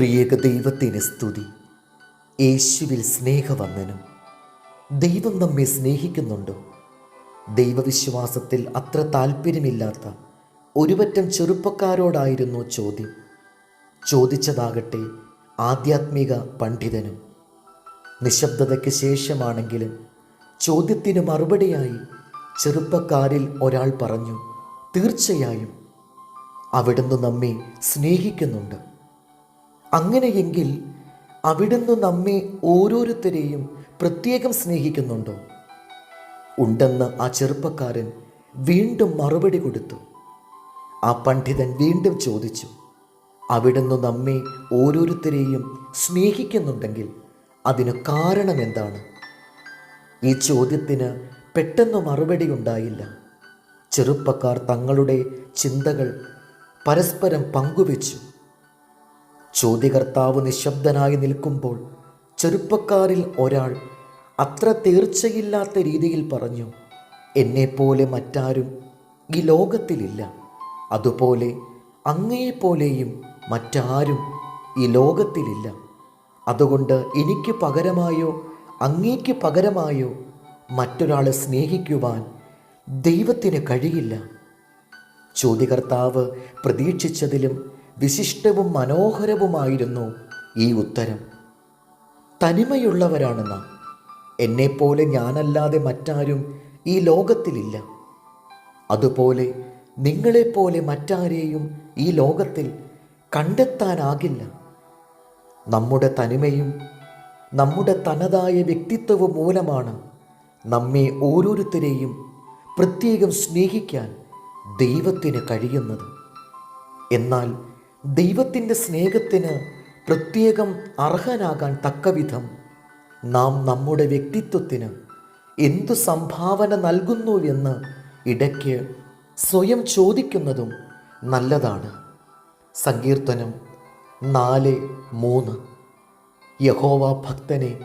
ത്രിയേക ദൈവത്തിന് സ്തുതി. യേശുവിൽ സ്നേഹവന്ദനം. ദൈവം നമ്മെ സ്നേഹിക്കുന്നുണ്ടോ? ദൈവവിശ്വാസത്തിൽ അത്ര താല്പര്യമില്ലാത്ത ഒരുപറ്റം ചെറുപ്പക്കാരോടായിരുന്നു ചോദ്യം. ചോദിച്ചതാകട്ടെ ആധ്യാത്മിക പണ്ഡിതനും. നിശബ്ദതയ്ക്ക് ശേഷമാണെങ്കിലും ചോദ്യത്തിന് മറുപടിയായി ചെറുപ്പക്കാരിൽ ഒരാൾ പറഞ്ഞു തീർച്ചയായും അവിടുന്ന് നമ്മെ സ്നേഹിക്കുന്നുണ്ട്. അങ്ങനെയെങ്കിൽ അവിടുന്ന് നമ്മെ ഓരോരുത്തരെയും പ്രത്യേകം സ്നേഹിക്കുന്നുണ്ടോ? ഉണ്ടെന്ന് ആ ചെറുപ്പക്കാരൻ വീണ്ടും മറുപടി കൊടുത്തു. ആ പണ്ഡിതൻ വീണ്ടും ചോദിച്ചു അവിടുന്ന് നമ്മെ ഓരോരുത്തരെയും സ്നേഹിക്കുന്നുണ്ടെങ്കിൽ അതിന് കാരണം എന്താണ്? ഈ ചോദ്യത്തിന് പെട്ടെന്ന് മറുപടി ഉണ്ടായില്ല. ചെറുപ്പക്കാർ തങ്ങളുടെ ചിന്തകൾ പരസ്പരം പങ്കുവെച്ചു. ചോദ്യകർത്താവ് നിശബ്ദനായി നിൽക്കുമ്പോൾ ചെറുപ്പക്കാരിൽ ഒരാൾ അത്ര തീർച്ചയില്ലാത്ത രീതിയിൽ പറഞ്ഞു എന്നെപ്പോലെ മറ്റാരും ഈ ലോകത്തിലില്ല. അതുപോലെ അങ്ങയെപ്പോലെയും മറ്റാരും ഈ ലോകത്തിലില്ല. അതുകൊണ്ട് എനിക്ക് പകരമായോ അങ്ങേക്ക് പകരമായോ മറ്റൊരാളെ സ്നേഹിക്കുവാൻ ദൈവത്തിന് കഴിയില്ല ചോദ്യകർത്താവ് പ്രതീക്ഷിച്ചതിലും വിശിഷ്ടവും മനോഹരവുമായിരുന്നു ഈ ഉത്തരം. തനിമയുള്ളവരാണ് നാം എന്നെപ്പോലെ ഞാനല്ലാതെ മറ്റാരും ഈ ലോകത്തിലില്ല. അതുപോലെ നിങ്ങളെപ്പോലെ മറ്റാരെയും ഈ ലോകത്തിൽ കണ്ടെത്താനാകില്ല. നമ്മുടെ തനിമയും നമ്മുടെ തനതായ വ്യക്തിത്വവും മൂലമാണ് നമ്മെ ഓരോരുത്തരെയും പ്രത്യേകം സ്നേഹിക്കാൻ ദൈവത്തിന് കഴിയുന്നത്. എന്നാൽ ദൈവത്തിന്റെ സ്നേഹത്തിന് പ്രത്യേകം അർഹനാകാൻ തക്കവിധം നാം നമ്മുടെ വ്യക്തിത്വത്തിന് എന്തു സംഭാവന നൽകുന്നു എന്ന് ഇടയ്ക്ക് സ്വയം ചോദിക്കുന്നതും നല്ലതാണ്. സങ്കീർത്തനം നാല് മൂന്ന്. യഹോവ ഭക്തനെ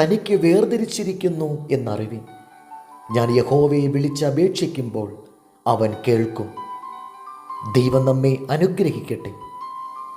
തനിക്ക് വേർതിരിച്ചിരിക്കുന്നു എന്നറിവിൻ ഞാൻ യഹോവയെ വിളിച്ചപേക്ഷിക്കുമ്പോൾ അവൻ കേൾക്കും. ദൈവം നമ്മെ അനുഗ്രഹിക്കട്ടെ.